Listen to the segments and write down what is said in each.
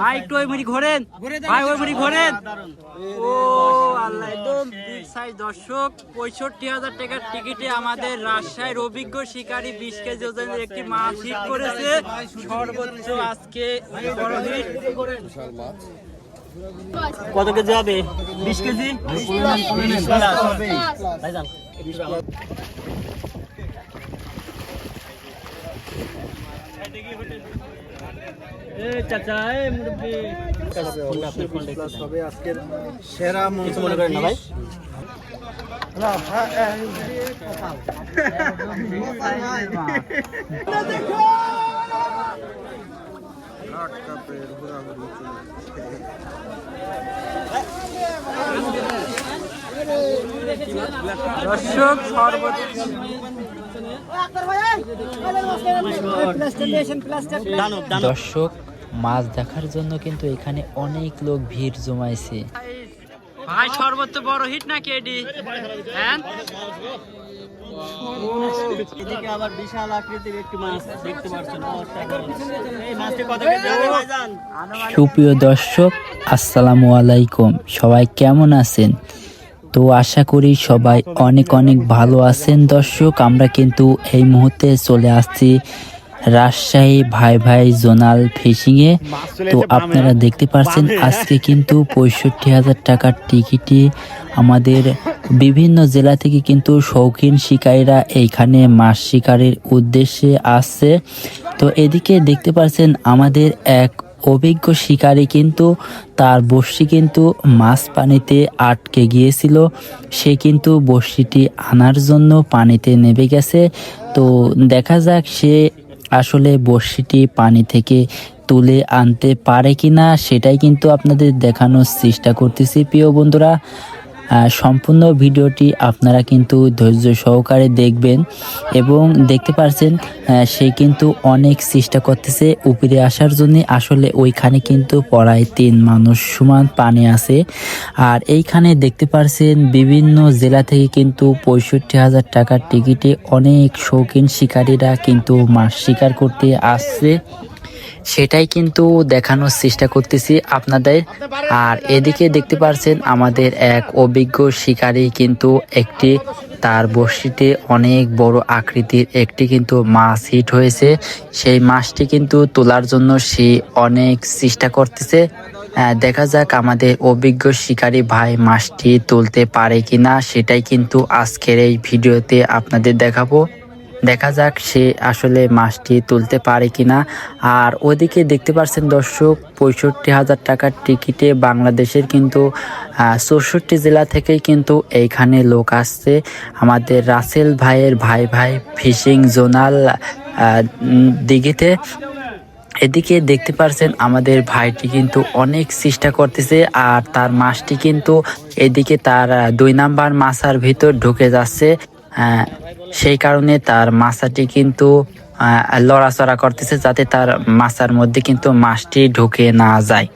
ভাই। একটু ওই মুড়ি ঘোরেন। ভাই ওই মুড়ি ঘোরেন। ও আল্লাহ একদম বিগ সাইজ দর্শক। পঁয়ষট্টি হাজার টাকার টিকিটে আমাদের রাজশাহীর অভিজ্ঞ শিকারী বিশ কেজি ওজনের একটি মাছ হিট করেছে। সর্বোচ্চ আজকে বড় হিট কত কেজি হবে? বিশ কেজি? সেরা কিছু মনে করেন না ভাই? দর্শক দানব দর্শক মাছ দেখার জন্য কিন্তু এখানে অনেক লোক ভিড় জমাইছে। ভাই সর্বোচ্চ বড় হিট নাকি এডি? হ্যাঁ? এদিকে আবার বিশাল আকৃতির একটি মাছ দেখতে পাচ্ছেন। এই মাছটি কত কেজি সুপ্রিয় দর্শক আসসালামু আলাইকুম। সবাই কেমন আছেন? তো আশা করি সবাই অনেক অনেক ভালো আছেন দর্শক। আমরা কিন্তু এই মুহূর্তে চলে আসছি রাজশাহী ভাই ভাই জোনাল ফিশিংয়ে। তো আপনারা দেখতে পাচ্ছেন আজকে কিন্তু পঁয়ষট্টি হাজার টাকার টিকিটে আমাদের বিভিন্ন জেলা থেকে কিন্তু শৌখিন শিকারীরা এইখানে মাছ শিকারের উদ্দেশ্যে আসছে। তো এদিকে দেখতে পাচ্ছেন আমাদের এক অভিজ্ঞ শিকারী কিন্তু তার বড়শি কিন্তু মাছ পানিতে আটকে গিয়েছিল। সে কিন্তু বড়শিটি আনার জন্য পানিতে নেমে গেছে। তো দেখা যাক সে আসলে বড়শিটি পানি থেকে তুলে আনতে পারে কিনা, সেটাই কিন্তু আপনাদের দেখানোর চেষ্টা করতেছি। প্রিয় বন্ধুরা সম্পূর্ণ ভিডিওটি আপনারা কিন্তু ধৈর্য সহকারে দেখবেন এবং দেখতে পাচ্ছেন আহ, সে কিন্তু অনেক চেষ্টা করতেছে উপরে আসার জন্য। আসলে ওইখানে কিন্তু পড়ায় তিন মানুষ সমান পানি আছে। আর এইখানে দেখতে পাচ্ছেন বিভিন্ন জেলা থেকে কিন্তু পঁয়ষট্টি হাজার টাকার টিকিটে অনেক শৌখিন শিকারীরা কিন্তু মাছ শিকার করতে আসছে। সেটাই কিন্তু দেখানোর চেষ্টা করতেছি আপনাদের। আর এদিকে দেখতে পারছেন আমাদের এক অভিজ্ঞ শিকারী কিন্তু একটি, তার বড়শিতে অনেক বড় আকৃতির একটি কিন্তু মাছ হিট হয়েছে। সেই মাছটি কিন্তু তোলার জন্য সে অনেক চেষ্টা করতেছে। দেখা যাক আমাদের অভিজ্ঞ শিকারী ভাই মাছটি তুলতে পারে কিনা, সেটাই কিন্তু আজকের এই ভিডিওতে আপনাদের দেখাবো। দেখা যাক সে আসলে মাছটি তুলতে পারে কিনা। আর ওদিকে দেখতে পাচ্ছেন দর্শক, পঁয়ষট্টি হাজার টাকার টিকিটে বাংলাদেশের কিন্তু চৌষট্টি জেলা থেকেই কিন্তু এইখানে লোক আসছে। আমাদের রাসেল ভাইয়ের ভাই ভাই ফিশিং জোনাল দিঘিতে। এদিকে দেখতে পারছেন আমাদের ভাইটি কিন্তু অনেক চেষ্টা করতেছে, আর তার মাছটি কিন্তু এদিকে তার দুই নাম্বার মাছার ভিতর ঢুকে যাচ্ছে। সেই কারণে তার মাছাটি কিন্তু লড়াচড়া করতেছে যাতে তার মাছার মধ্যে কিন্তু মাছটি ঢুকে না যায়।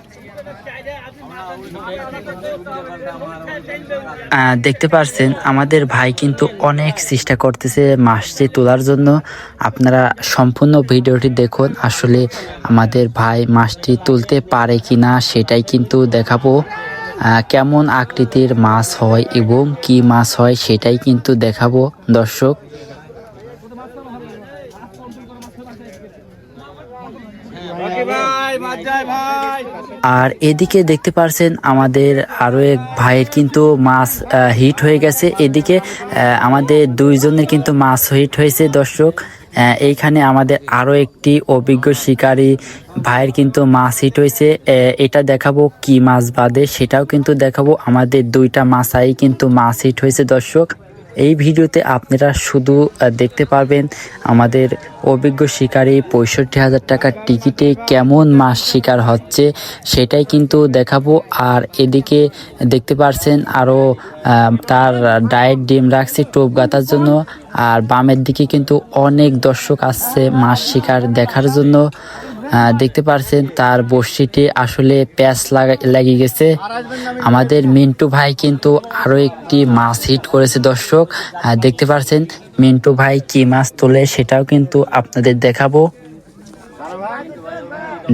দেখতে পারছেন, আমাদের ভাই কিন্তু অনেক চেষ্টা করতেছে মাছটি তোলার জন্য। আপনারা সম্পূর্ণ ভিডিওটি দেখুন, আসলে আমাদের ভাই মাছটি তুলতে পারে কিনা সেটাই কিন্তু দেখাবো। কেমন আকৃতির মাছ হয় এবং কি মাছ হয় সেটাই কিন্তু দেখাবো, দর্শক। আর এদিকে দেখতে পারছেন আমাদের আরও এক ভাইয়ের কিন্তু মাছ হিট হয়ে গেছে। এদিকে আমাদের দুইজনের কিন্তু মাছ হিট হয়েছে, দর্শক। এইখানে আমাদের আরও একটি অভিজ্ঞ শিকারী ভাইয়ের কিন্তু মাছ হিট হয়েছে। এটা দেখাবো কি মাছ বাদে, সেটাও কিন্তু দেখাবো। আমাদের দুইটা মাছাই কিন্তু মাছ হিট হয়েছে, দর্শক। এই ভিডিওতে আপনারা শুধু দেখতে পারবেন আমাদের অভিজ্ঞ শিকারী পঁয়ষট্টি হাজার টাকার টিকিটে কেমন মাছ শিকার হচ্ছে, সেটাই কিন্তু দেখাবো। আর এদিকে দেখতে পারছেন আরও তার ডায়েট ডিম রাখছে টোপ গাতার জন্য। আর বামের দিকে কিন্তু অনেক দর্শক আসছে মাছ শিকার দেখার জন্য। দেখতে পারছেন, তার বড়শিটি আসলে প্যাচ লাগা গেছে। আমাদের মিন্টু ভাই কিন্তু আরও একটি মাছ হিট করেছে, দর্শক। দেখতে পারছেন, মিন্টু ভাই কি মাছ তোলে সেটাও কিন্তু আপনাদের দেখাবো।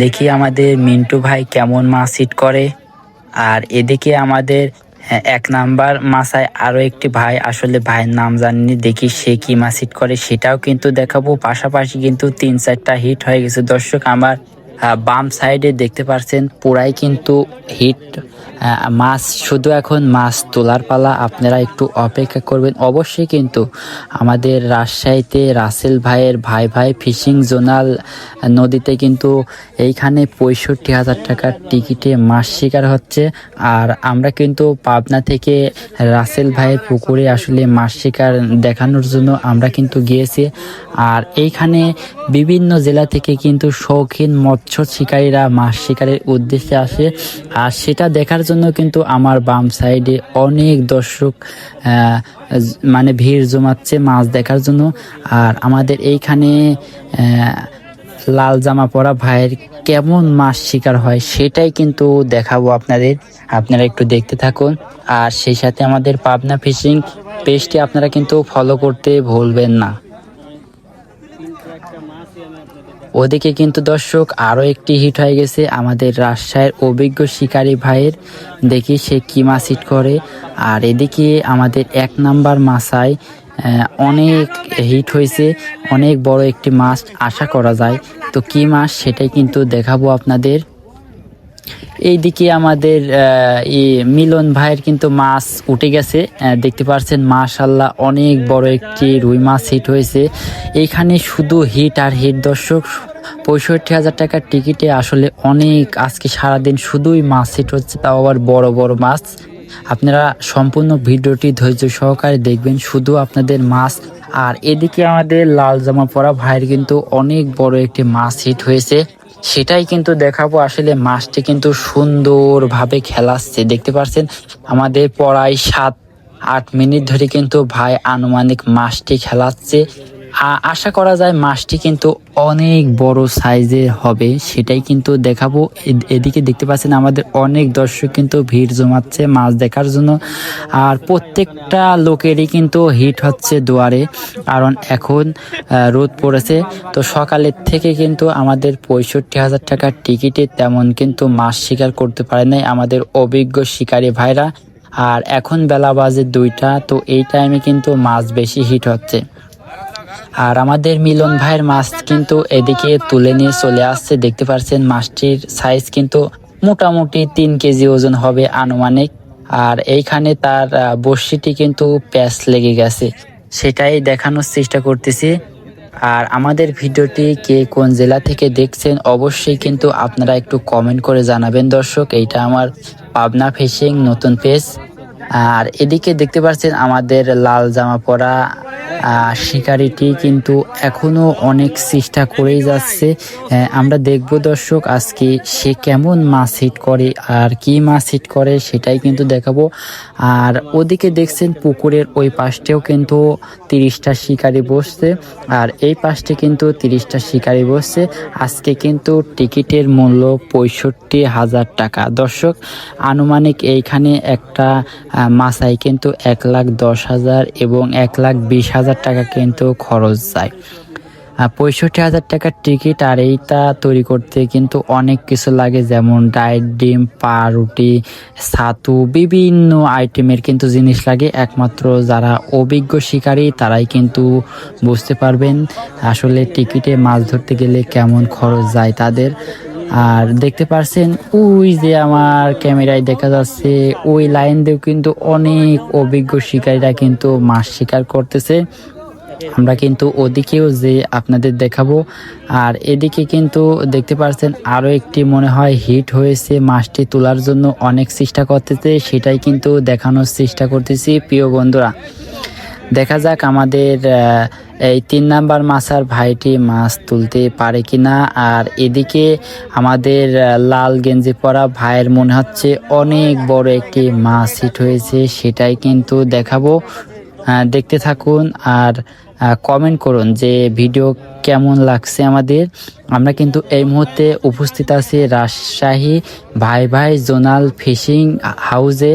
দেখি আমাদের মিন্টু ভাই কেমন মাছ হিট করে। আর এদিকে আমাদের এক নাম্বার, মাসায় আরও একটি ভাই, আসলে ভাইয়ের নাম জানিনি, দেখি সে কি মাসিট করে, সেটাও কিন্তু দেখাবো। পাশাপাশি কিন্তু তিন চারটা হিট হয়ে গেছে। দর্শক, আমার বাম সাইডে দেখতে পারছেন, পুরাই কিন্তু হিট মাছ। শুধু এখন মাছ তোলার পালা, আপনারা একটু অপেক্ষা করবেন। অবশ্যই কিন্তু আমাদের রাজশাহীতে রাসেল ভাইয়ের ভাই ভাই ফিশিং জোনাল নদীতে কিন্তু এইখানে পঁয়ষট্টি হাজার টাকার টিকিটে মাছ শিকার হচ্ছে। আর আমরা কিন্তু পাবনা থেকে রাসেল ভাইয়ের পুকুরে আসলে মাছ শিকার দেখানোর জন্য আমরা কিন্তু গিয়েছি। আর এইখানে বিভিন্ন জেলা থেকে কিন্তু শৌখিন মৎস্য শিকারীরা মাছ শিকারের উদ্দেশ্যে আসে। আর সেটা দেখার জন্য কিন্তু আমার বাম সাইডে অনেক দর্শক মানে ভিড় জমাচ্ছে মাছ দেখার জন্য। আর আমাদের এইখানে লাল জামা পরা ভাইয়ের কেমন মাছ শিকার হয় সেটাই কিন্তু দেখাবো আপনাদের। আপনারা একটু দেখতে থাকুন। আর সেই সাথে আমাদের পাবনা ফিশিং পেজটি আপনারা কিন্তু ফলো করতে ভুলবেন না। ওদিকে কিন্তু দর্শক আরও একটি হিট হয়ে গেছে আমাদের রাজশাহীর অভিজ্ঞ শিকারী ভাইয়ের। দেখি সে কী মাছ হিট করে। আর এদিকে আমাদের এক নাম্বার মাছায় অনেক হিট হয়েছে, অনেক বড় একটি মাছ, আশা করা যায়। তো কী মাছ সেটাই কিন্তু দেখাবো আপনাদের। এইদিকে আমাদের মিলন ভাইয়ের কিন্তু মাছ উঠে গেছে। দেখতে পাচ্ছেন মাশাল্লাহ অনেক বড় একটি রুই মাছ হিট হয়েছে। এইখানে শুধু হিট আর হিট দর্শক, পঁয়ষট্টি হাজার টাকার টিকিটে আসলে অনেক, আজকে সারাদিন শুধুই মাছ হিট হচ্ছে, তাও আবার বড় বড় মাছ। আপনারা সম্পূর্ণ ভিডিওটি ধৈর্য সহকারে দেখবেন, শুধু আপনাদের মাছ। আর এদিকে আমাদের লাল জামা পরা ভাইয়ের কিন্তু অনেক বড় একটি মাছ হিট হয়েছে। সেটাই কিন্তু দেখাবো। আসলে মাছটি কিন্তু সুন্দরভাবে খেলাচ্ছে। দেখতে পাচ্ছেন, আমাদের পড়ায় সাত, আট মিনিট ধরে কিন্তু ভাই আনুমানিক মাছটি খেলাচ্ছে। আশা করা যায় মাছটি কিন্তু অনেক বড় সাইজের হবে, সেটাই কিন্তু দেখাবো। এদিকে দেখতে পাচ্ছেন আমাদের অনেক দর্শক কিন্তু ভিড় জমাচ্ছে মাছ দেখার জন্য। আর প্রত্যেকটা লোকেরই কিন্তু হিট হচ্ছে দুয়ারে, কারণ এখন রোদ পড়েছে। তো সকালের থেকে কিন্তু আমাদের পঁয়ষট্টি হাজার টাকার টিকিটে তেমন কিন্তু মাছ শিকার করতে পারে নাই আমাদের অভিজ্ঞ শিকারী ভাইরা। আর এখন বেলা বাজে দুইটা, তো এই টাইমে কিন্তু মাছ বেশি হিট হচ্ছে। আর আমাদের মিলন ভাইয়ের মাছ কিন্তু এদিকে তুলে নিয়ে চলে আসছে। দেখতে পাচ্ছেন মাছটির সাইজ কিন্তু মোটামুটি তিন কেজি ওজন হবে আনুমানিক। আর এইখানে তার বড়শিটি কিন্তু প্যাচ লেগে গেছে। সেটাই দেখানোর চেষ্টা করতেছি। আর আমাদের ভিডিওটি কে কোন জেলা থেকে দেখছেন অবশ্যই কিন্তু আপনারা একটু কমেন্ট করে জানাবেন দর্শক। এইটা আমার পাবনা ফিশিং নতুন পেজ আর এদিকে দেখতে পাচ্ছেন আমাদের লাল জামা পরা শিকারিটি কিন্তু এখনও অনেক চেষ্টা করেই যাচ্ছে। আমরা দেখব দর্শক আজকে সে কেমন মাছ হিট করে আর কি মাছ হিট করে সেটাই কিন্তু দেখাবো। আর ওদিকে দেখছেন পুকুরের ওই পাশটাও কিন্তু তিরিশটা শিকারি বসছে আর এই পাশটি কিন্তু তিরিশটা শিকারি বসছে। আজকে কিন্তু টিকিটের মূল্য পঁয়ষট্টি হাজার টাকা। দর্শক, আনুমানিক এইখানে একটা মাসায় কিন্তু এক লাখ দশ হাজার এবং এক লাখ বিশ হাজার টাকা কিন্তু খরচ যায়। পঁয়ষট্টি হাজার টাকার টিকিট আর এইটা তৈরি করতে কিন্তু অনেক কিছু লাগে, যেমন ডায়েট ডিম পাউরুটি ছাতু, বিভিন্ন আইটেমের কিন্তু জিনিস লাগে। একমাত্র যারা অভিজ্ঞ শিকারী, তারাই কিন্তু বুঝতে পারবেন আসলে টিকিটে মাছ ধরতে গেলে কেমন খরচ যায় তাদের। আর দেখতে পারছেন, ওই যে আমার ক্যামেরায় দেখা যাচ্ছে, ওই লাইন দিয়েও কিন্তু অনেক অভিজ্ঞ শিকারীরা কিন্তু মাছ শিকার করতেছে। আমরা কিন্তু ওদিকেও যে আপনাদের দেখাবো, আর এদিকে কিন্তু দেখতে পাচ্ছেন আরও একটি মনে হয় হিট হয়েছে মাছটি তোলার জন্য অনেক চেষ্টা করতেছে, সেটাই কিন্তু দেখানোর চেষ্টা করতেছি প্রিয় বন্ধুরা। দেখা যাক আমাদের এই তিন নাম্বার মাছার ভাইটি মাছ তুলতে পারে কিনা? আর এদিকে আমাদের লাল গেঞ্জি পরা ভাইয়ের মনে হচ্ছে অনেক বড় একটি মাছ হিট হয়েছে, সেটাই কিন্তু দেখাবো। দেখতে থাকুন আর কমেন্ট করুন যে ভিডিও কেমন লাগছে আমাদের। আমরা কিন্তু এই মুহূর্তে উপস্থিত আছি রাজশাহী ভাই ভাই জোনাল ফিশিং হাউজে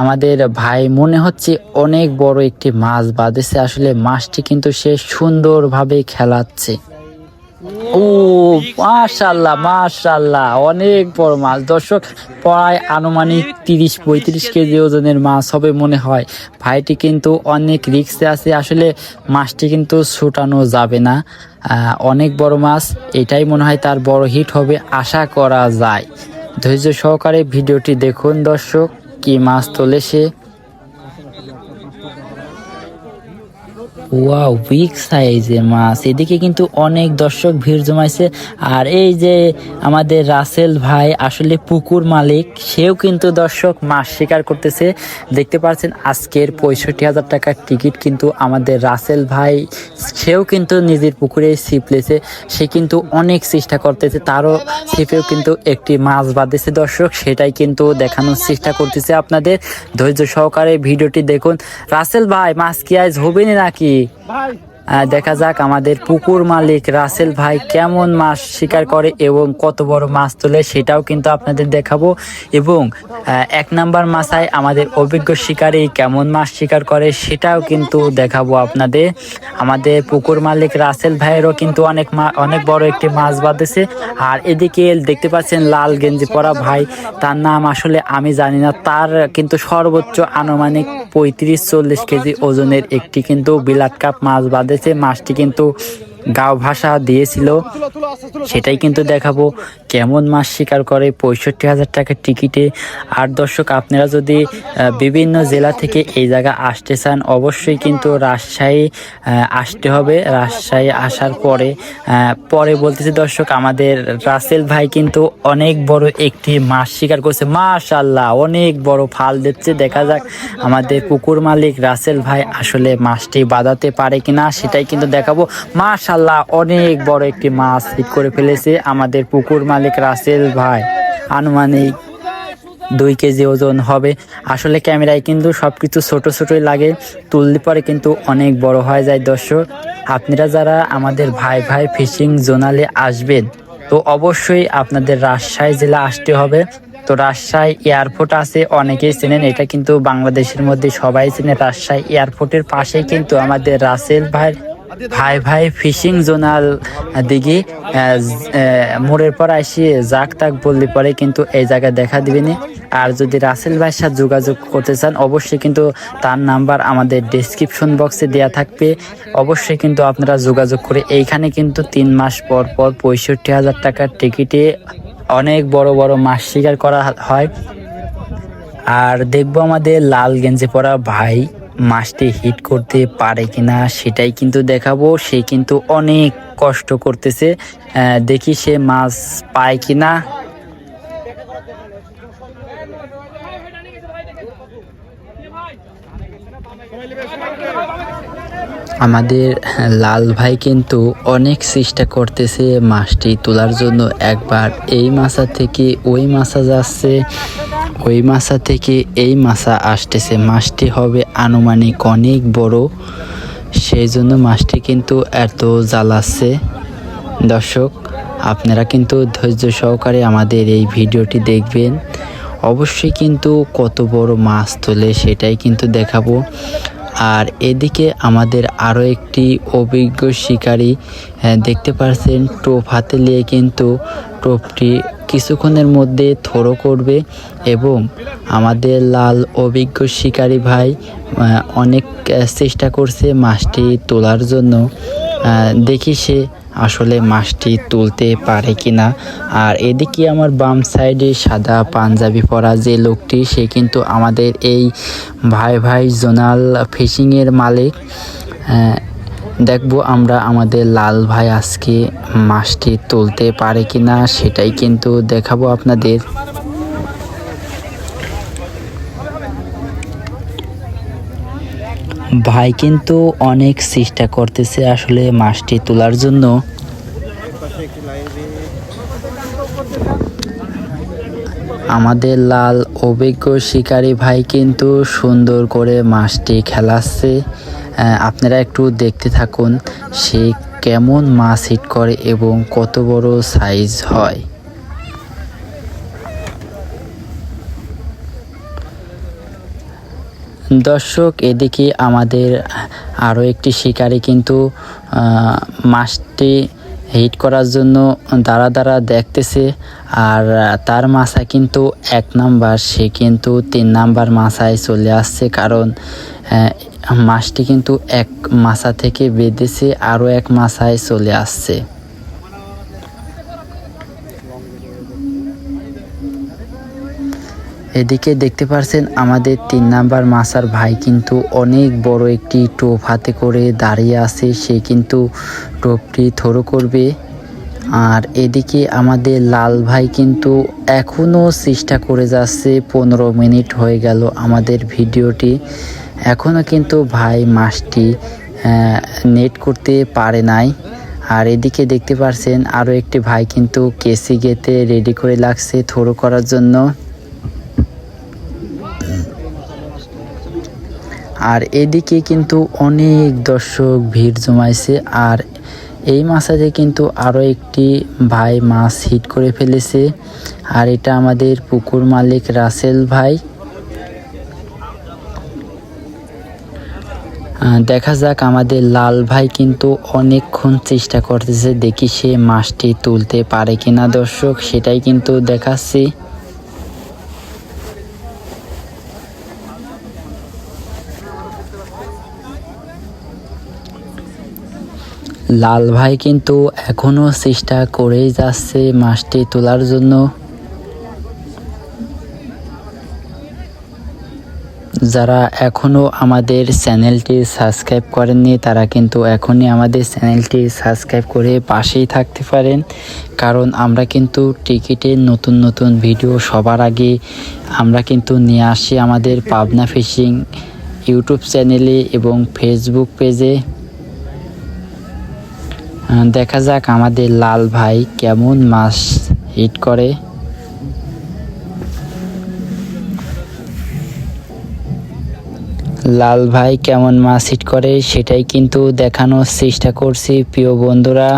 আমাদের ভাই মনে হচ্ছে অনেক বড় একটি মাছ বাঁধেছে। আসলে মাছটি কিন্তু সে সুন্দরভাবে খেলাচ্ছে। ও মাশাল্লাহ মাশাল্লাহ অনেক বড় মাছ। দর্শক, প্রায় আনুমানিক তিরিশ পঁয়ত্রিশ কেজি ওজনের মাছ হবে মনে হয়। ভাইটি কিন্তু অনেক রিক্সে আছে। আসলে মাছটি কিন্তু ছুটানো যাবে না। অনেক বড় মাছ, এটাই মনে হয় তার বড় হিট হবে, আশা করা যায়। ধৈর্য সহকারে ভিডিওটি দেখুন দর্শক। কি মাছ তোলে সে ওয়াও বিগ সাইজের মাছ এদিকে কিন্তু অনেক দর্শক ভিড় জমাইছে। আর এই যে আমাদের রাসেল ভাই, আসলে পুকুর মালিক, সেও কিন্তু দর্শক মাছ শিকার করতেছে। দেখতে পাচ্ছেন আজকের পঁয়ষট্টি হাজার টাকার টিকিট কিন্তু আমাদের রাসেল ভাই, সেও কিন্তু নিজের পুকুরে ছিপ লেছে। সে কিন্তু অনেক চেষ্টা করতেছে, তারও ছিপেও কিন্তু একটি মাছ বাঁধেছে দর্শক। সেটাই কিন্তু দেখানোর চেষ্টা করতেছে আপনাদের। ধৈর্য সহকারে ভিডিওটি দেখুন। রাসেল ভাই, মাছ কি আজ হবে না নাকি? আহ, দেখা যাক আমাদের পুকুর মালিক রাসেল ভাই কেমন মাছ শিকার করে এবং কত বড় মাছ তোলে সেটাও কিন্তু আপনাদের দেখাবো। এবং এক নাম্বার মাছায় আমাদের অভিজ্ঞ শিকারী কেমন মাছ শিকার করে সেটাও কিন্তু দেখাবো আপনাদের। আমাদের পুকুর মালিক রাসেল ভাইয়েরও কিন্তু অনেক অনেক বড় একটি মাছ বাঁধেছে। আর এদিকে দেখতে পাচ্ছেন লাল গেঞ্জি পরা ভাই, তার নাম আসলে আমি জানি না, তার কিন্তু সর্বোচ্চ আনুমানিক পঁয়ত্রিশ চল্লিশ কেজি ওজনের একটি কিন্তু বিলাট কাপ মাছ বাঁধেছে মাছটি কিন্তু গাও ভাষা দিয়েছিল, সেটাই কিন্তু দেখাবো। কেমন মাছ শিকার করে, পঁয়ষট্টি হাজার টাকার টিকিটে আর দর্শক, আপনারা যদি বিভিন্ন জেলা থেকে এই জায়গা আসতে চান, অবশ্যই কিন্তু রাজশাহী আসতে হবে। রাজশাহী আসার পরে পরে বলতেছি দর্শক, আমাদের রাসেল ভাই কিন্তু অনেক বড় একটি মাছ শিকার করছে। মাশাল্লাহ অনেক বড় ফাল দিচ্ছে। দেখা যাক, আমাদের পুকুর মালিক রাসেল ভাই আসলে মাছটি বাঁধাতে পারে কিনা, সেটাই কিন্তু দেখাবো। মাশাল্লাহ অনেক বড় একটি মাছ হিট করে ফেলেছে আমাদের পুকুর মালিক রাসেল ভাই। আনুমানিক দুই কেজি ওজন হবে। আসলে ক্যামেরায় কিন্তু সব কিছু ছোটো ছোটোই লাগে, তুললে পরে কিন্তু অনেক বড় হয়ে যায় দর্শক। আপনারা যারা আমাদের ভাই ভাই ফিশিং জোনালে আসবেন, তো অবশ্যই আপনাদের রাজশাহী জেলা আসতে হবে। তো রাজশাহী এয়ারপোর্ট আছে, অনেকেই চেনেন, এটা কিন্তু বাংলাদেশের মধ্যে সবাই চেনে। রাজশাহী এয়ারপোর্টের পাশে কিন্তু আমাদের রাসেল ভাই ভাই ভাই, ফিশিং জোনাল দিকে মোড়ের পর আসি, যাক তাক বললে পরে, কিন্তু এই জায়গায় দেখা দিবেনি আর যদি রাসেল ভাইয়ের সাথে যোগাযোগ করতে চান, অবশ্যই কিন্তু তার নাম্বার আমাদের ডেসক্রিপশন বক্সে দেওয়া থাকবে। অবশ্যই কিন্তু আপনারা যোগাযোগ করে এইখানে কিন্তু তিন মাস পর পর পঁয়ষট্টি হাজার টাকার টিকিটে অনেক বড় বড় মাছ শিকার করা হয়। আর দেখব আমাদের লাল গেঞ্জি পরা ভাই। মাছটি হিট করতে পারে কিনা সেটাই কিন্তু দেখাবো। সে কিন্তু অনেক কষ্ট করতেছে। দেখি সে মাছ পায় কিনা। আমাদের লাল ভাই কিন্তু অনেক চেষ্টা করতেছে মাছটি তোলার জন্য। একবার এই মাছা থেকে ওই মাছা যাচ্ছে, ওই মাছা থেকে এই মাছা আসতেছে। মাছটি হবে আনুমানিক অনেক বড়, সেই জন্য মাছটি কিন্তু এত জ্বালাচ্ছে। দর্শক, আপনারা কিন্তু ধৈর্য সহকারে আমাদের এই ভিডিওটি দেখবেন। অবশ্যই কিন্তু কত বড় মাছ তোলে সেটাই কিন্তু দেখাবো। আর এদিকে আমাদের আরও একটি অভিজ্ঞ শিকারী দেখতে পারছেন, টোপ হাতে নিয়ে কিন্তু টোপটি কিছুক্ষণের মধ্যে থরো করবে এবং আমাদের লাল অভিজ্ঞ শিকারী ভাই অনেক চেষ্টা করছে মাছটি তোলার জন্য। দেখি সে আসলে মাছটি তুলতে পারে কিনা। আর এদিকে আমার বাম সাইডে সাদা পাঞ্জাবি পরা যে লোকটি, সে কিন্তু আমাদের এই ভাই ভাই জোনাল ফিশিংয়ের মালিক। দেখব দেখব আমরা আমাদের লাল ভাই আজকে মাছটি তুলতে পারে কিনা, সেটাই কিন্তু দেখাবো আপনাদের। ভাই কিন্তু অনেক চেষ্টা করতেছে আসলে মাছটি তোলার জন্য। আমাদের লাল অভিজ্ঞ শিকারী ভাই কিন্তু সুন্দর করে মাছটি খেলাচ্ছে। আপনারা একটু দেখতে থাকুন সে কেমন মাছ হিট করে এবং কত বড় সাইজ হয়। দর্শক, এদিকে আমাদের আরও একটি শিকারি কিন্তু মাছটি হিট করার জন্য দাঁড়া দাঁড়া দেখতেছে। আর, তার মাছা কিন্তু এক নাম্বার, সে কিন্তু তিন নাম্বার মাছায় চলে আসছে। কারণ মাছটি কিন্তু এক মাছা থেকে বেঁধেছে আরও এক মাছায় চলে আসছে। এদিকে দেখতে পারছেন আমাদের তিন নাম্বার মাসার ভাই কিন্তু অনেক বড় একটি টোপ হাতে করে দাঁড়িয়ে আছে। সে কিন্তু টোপটি থরো করবে। আর এদিকে আমাদের লাল ভাই কিন্তু এখনও চেষ্টা করে যাচ্ছে। পনেরো মিনিট হয়ে গেল আমাদের ভিডিওটি। এখনও কিন্তু ভাই আহ, নেট করতে পারে নাই। আর এদিকে দেখতে পারছেন আরও একটি ভাই কিন্তু কেসি গেতে রেডি করে লাগছে থরো করার জন্য। আর এদিকে কিন্তু অনেক দর্শক ভিড় জমাইছে আর এই মাছাতে কিন্তু আরও একটি ভাই মাছ হিট করে ফেলেছে। আর এটা আমাদের পুকুর মালিক রাসেল ভাই। দেখা যাক আমাদের লাল ভাই কিন্তু অনেকক্ষণ চেষ্টা করতেছে দেখি সে মাছটি তুলতে পারে কিনা। দর্শক, সেটাই কিন্তু দেখাচ্ছি। লাল ভাই কিন্তু এখনও চেষ্টা করেই যাচ্ছে মাছটি তোলার জন্য। যারা এখনও আমাদের চ্যানেলটি সাবস্ক্রাইব করেননি, তারা কিন্তু এখনই আমাদের চ্যানেলটি সাবস্ক্রাইব করে পাশেই থাকতে পারেন। কারণ আমরা কিন্তু টিকিটের নতুন নতুন ভিডিও সবার আগে আমরা কিন্তু নিয়ে আসি আমাদের পাবনা ফিশিং ইউটিউব চ্যানেলে এবং ফেসবুক পেজে। দেখা যাক আমাদের লাল ভাই কেমন মাছ হিট করে। লাল ভাই কেমন মাছ হিট করে সেটাই কিন্তু দেখানোর চেষ্টা করছি প্রিয় বন্ধুরা।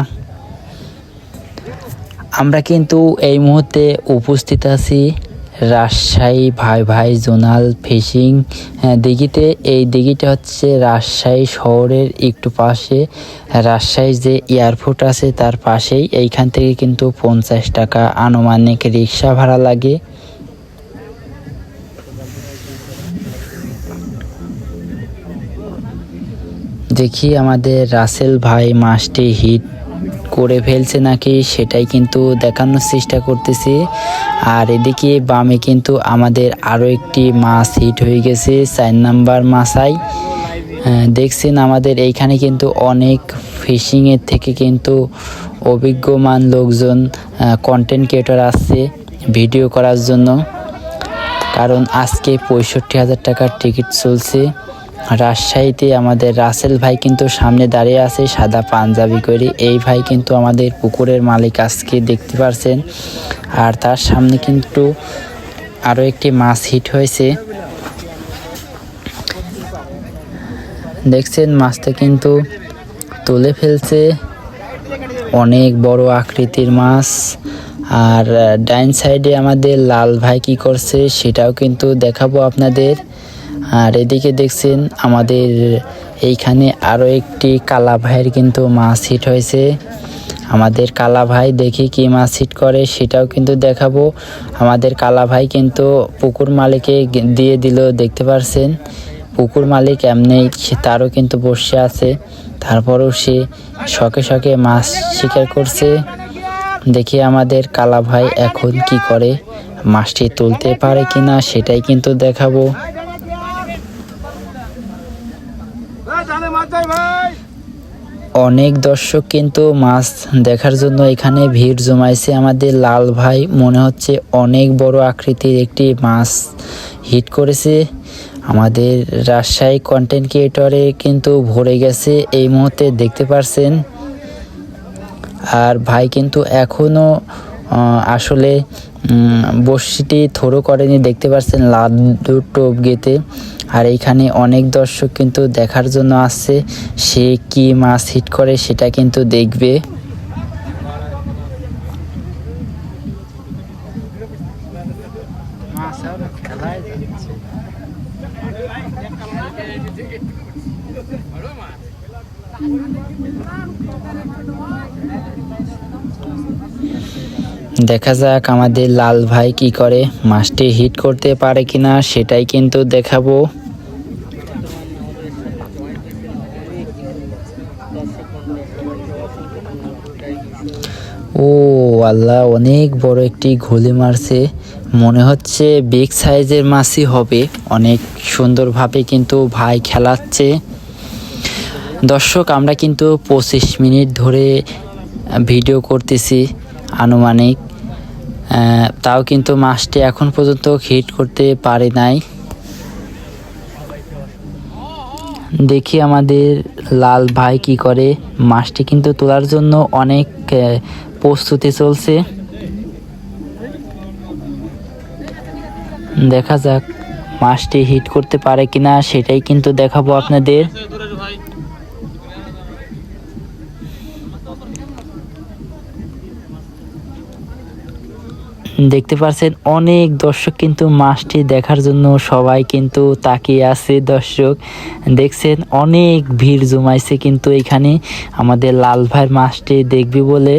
আমরা কিন্তু এই মুহূর্তে উপস্থিত আছি রাজশাহী ভাই ভাই জোনাল ফিশিং আহ, দিঘিতে এই দিঘিটা হচ্ছে রাজশাহী শহরের একটু পাশে। রাজশাহী যে এয়ারপোর্ট আছে তার পাশেই এইখান থেকে কিন্তু পঞ্চাশ টাকা আনুমানিক রিক্সা ভাড়া লাগে। দেখি আমাদের রাসেল ভাই মাছটি হিট করে ফেলছে নাকি সেটাই কিন্তু দেখানোর চেষ্টা করতেছি। আর এদিকে বামে কিন্তু আমাদের আরও একটি মাছ হিট হয়ে গেছে, চার নাম্বার মাছাই। দেখছেন আমাদের এইখানে কিন্তু অনেক ফিশিংয়ের থেকে কিন্তু অভিজ্ঞমান লোকজন কন্টেন্ট ক্রিয়েটর আসছে ভিডিও করার জন্য। কারণ আজকে পঁয়ষট্টি হাজার টাকার টিকিট চলছে। রাজশাহীতে আমাদের রাসেল ভাই কিন্তু সামনে দাঁড়িয়ে আছে, সাদা পাঞ্জাবি করে এই ভাই কিন্তু আমাদের পুকুরের মালিক আজকে, দেখতে পারছেন? আর তার সামনে কিন্তু আরও একটি মাছ হিট হয়েছে। দেখছেন, মাছটা কিন্তু তুলে ফেলছে। অনেক বড় আকৃতির মাছ। আর ডাইন সাইডে আমাদের লাল ভাই কি করছে, সেটাও কিন্তু দেখাবো আপনাদের। আর এদিকে দেখছেন আমাদের এইখানে আরও একটি কালা ভাইয়ের কিন্তু মাছ হিট হয়েছে। আমাদের কালা ভাই দেখি কি মাছ হিট করে সেটাও কিন্তু দেখাবো। আমাদের কালা ভাই কিন্তু পুকুর মালিকে দিয়ে দিল, দেখতে পারছেন? পুকুর মালিক এমনি তারও কিন্তু বসে আছে। তারপরেও সে শখে শখে মাছ শিকার করছে। দেখি আমাদের কালা ভাই এখন কি করে মাছটি তুলতে পারে কিনা সেটাই কিন্তু দেখাবো জানে মাছ যায় ভাই অনেক দর্শক কিন্তু মাছ দেখার জন্য এখানে ভিড় জমাইছে। আমাদের লাল ভাই মনে হচ্ছে অনেক বড় আকৃতির একটি মাছ হিট করেছে। আমাদের রাজশাহী কন্টেন্ট ক্রিয়েটরে কিন্তু ভরে গেছে, এই মুহূর্তে দেখতে পারছেন। আর ভাই কিন্তু এখনও আসলে বসিটি থরো করেনি, দেখতে পাচ্ছেন লাড্ডু টোপ গেতে আর এইখানে অনেক দর্শক কিন্তু দেখার জন্য আসছে, সে কি মাছ হিট করে সেটা কিন্তু দেখবে। দেখা যাক আমাদের লাল ভাই কি করে মাছটি হিট করতে পারে কিনা, সেটাই কিন্তু দেখাবো। ও আল্লাহ, অনেক বড় একটি ঘুলি মারছে। মনে হচ্ছে বিগ সাইজের মাছই হবে। অনেক সুন্দরভাবে কিন্তু ভাই খেলাচ্ছে। দর্শক, আমরা কিন্তু পঁচিশ মিনিট ধরে ভিডিও করতেছি। আনুমানিক তাও কিন্তু মাছটি এখন পর্যন্ত হিট করতে পারে নাই। দেখি আমাদের লাল ভাই কি করে। মাছটি কিন্তু তোলার জন্য অনেক প্রস্তুতি চলছে। দেখা যাক মাছটি হিট করতে পারে কিনা, সেটাই কিন্তু দেখাবো আপনাদের। দেখতে পাচ্ছেন অনেক দর্শক কিন্তু মাছটি দেখার জন্য সবাই কিন্তু তাকিয়ে আছে দর্শক। দেখছেন, অনেক ভিড় জমাইছে কিন্তু এখানে। আমাদের লাল ভাইয়ের মাছটি দেখবি বলে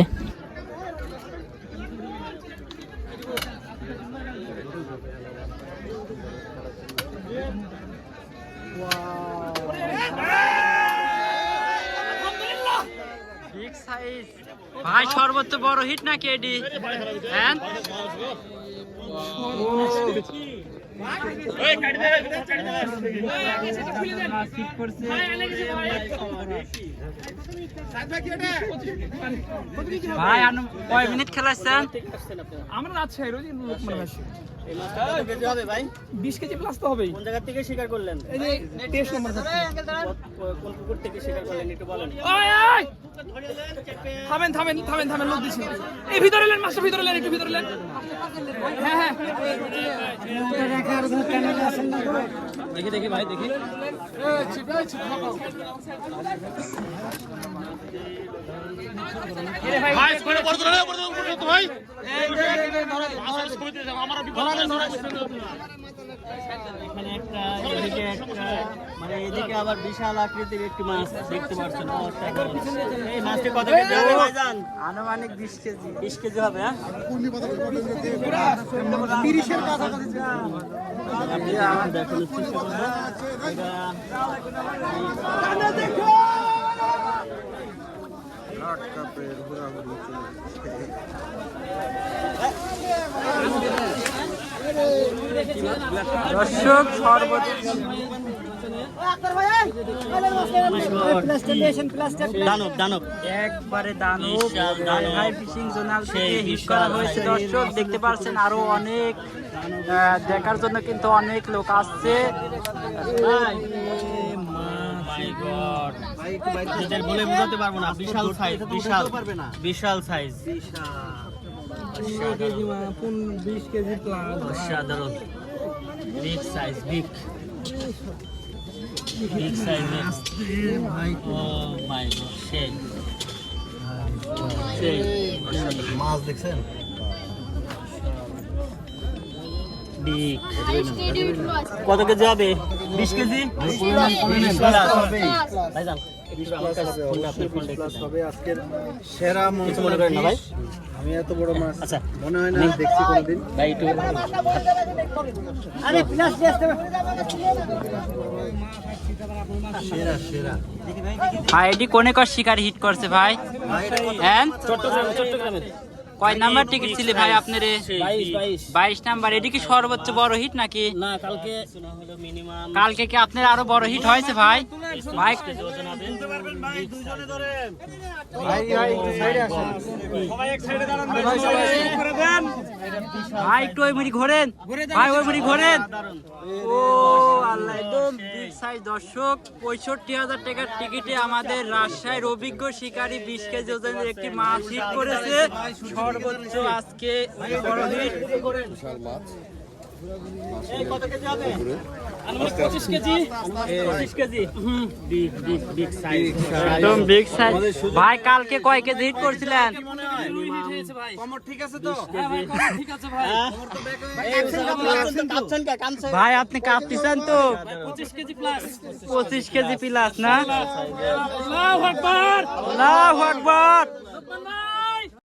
বিগ সাইজ সর্বোচ্চ বড় হিট নাকি এডি? হ্যাঁ ভাই আনু- কয় মিনিট খেলাচ্ছেন আমরা রাজশাহী রোজ কেজি হবে ভাই বিশ কেজি প্লাস তো হবেই। কোন জায়গা থেকে শিকার করলেন এই যে টেস্ট নম্বর কোন পুকুর থেকে শিকার করলেন একটু বলেন থামেন থামেন থামেন থামেন লোক দিছি এই ভিতরে লেন মাস্টার ভিতরে লেন একটু ভিতরে লেন। হ্যাঁ হ্যাঁ। দেখি দেখি ভাই দেখি। এখানে একটা এদিকে একটা মানে এদিকে আবার বিশাল আকৃতির একটি মাছ দেখতে পাচ্ছেন। এই মাছটি কত কেজি হবে ভাইজান আনুমানিক বিশ কেজি। বিশ কেজি হবে হ্যাঁ? আপনি দেখুন, করব। এটা দর্শক সর্বোচ্চ দানব দানব একবারে দানব বিশাল দানব। হাই ফিশিং জোনাল থেকে হিট করা হয়েছে দর্শক দেখতে পাচ্ছেন আরও অনেক দেখার জন্য কিন্তু অনেক লোক আসছে গড নিজের বলে বোঝাতে পারব না বিশাল সাইজ বিশাল বিশাল সাইজ অসাধারণ। বিগ সাইজ বিগ বিগ সাইজের ও মাই গড সেই। মাছ দেখছেন? বিগ কত কেজি হবে? বিশ কেজি? মনে কিছু না ভাই? আমি এত বড় মাছ আচ্ছা। মনে হয় না দেখছি কোনোদিন। ভাই একটু সেরা সেরা। ভাই এটি কোনে কর শিকার হিট করছে ভাই? হ্যাঁ? চট্টগ্রামে চট্টগ্রামে। কয় নাম্বার টিকিট ছিল ভাই আপনারে? বাইশ নাম্বার এটি কি সর্বোচ্চ বড় হিট নাকি? না কালকে শোনা হলো মিনিমাম কালকে কি আপনার আরও বড় হিট হয়েছে ভাই? ভাই ভাই একটু ওই মুড়ি ঘোরেন। ভাই ওই মুড়ি ঘোরেন। ও আল্লাহ, একদম বিগ সাইজ দর্শক, পঁয়ষট্টি হাজার টাকার টিকিটে আমাদের রাজশাহীর অভিজ্ঞ শিকারী বিশ কেজি ওজনের একটি মাছ হিট করেছে। সর্বোচ্চ আজকে বড় হিট ভাই, কালকে কয় কেজি হিট করছিলেন? ভাই, আপনি কাঁপতেছেন তো। পঁচিশ কেজি প্লাস পঁচিশ কেজি প্লাস না